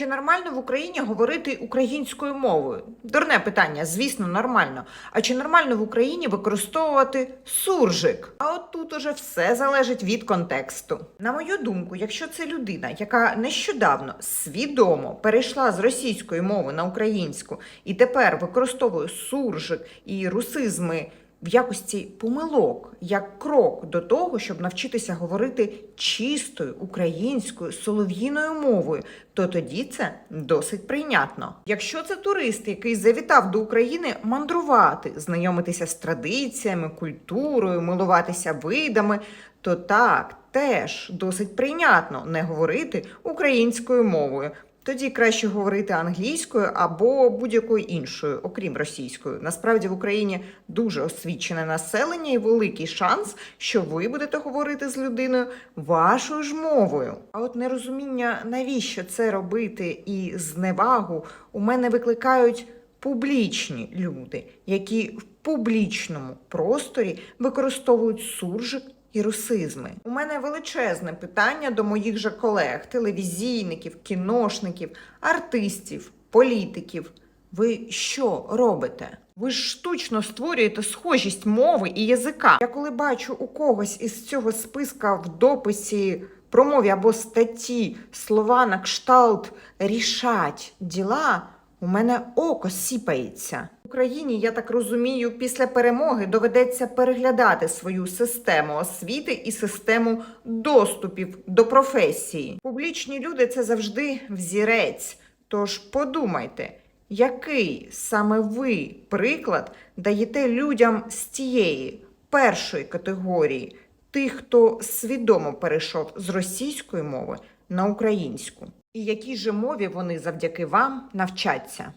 Чи нормально в Україні говорити українською мовою? Дурне питання, звісно, нормально. А чи нормально в Україні використовувати суржик? А от тут уже все залежить від контексту. На мою думку, якщо це людина, яка нещодавно свідомо перейшла з російської мови на українську і тепер використовує суржик і русизми в якості помилок, як крок до того, щоб навчитися говорити чистою українською солов'їною мовою, то тоді це досить прийнятно. Якщо це турист, який завітав до України мандрувати, знайомитися з традиціями, культурою, милуватися видами, то так теж досить прийнятно не говорити українською мовою. Тоді краще говорити англійською або будь-якою іншою, окрім російської. Насправді в Україні дуже освічене населення і великий шанс, що ви будете говорити з людиною вашою ж мовою. А от нерозуміння, навіщо це робити, і зневагу у мене викликають публічні люди, які в публічному просторі використовують суржик і русизми. У мене величезне питання до моїх же колег, телевізійників, кіношників, артистів, політиків. Ви що робите? Ви ж штучно створюєте схожість мови і язика. Я коли бачу у когось із цього списка в дописі промові або статті слова на кшталт рішать діла, у мене око сіпається. Україні, я так розумію, після перемоги доведеться переглядати свою систему освіти і систему доступів до професії. Публічні люди це завжди взірець. Тож подумайте, який саме ви приклад даєте людям з тієї першої категорії, тих, хто свідомо перейшов з російської мови на українську, і якій же мові вони завдяки вам навчаться?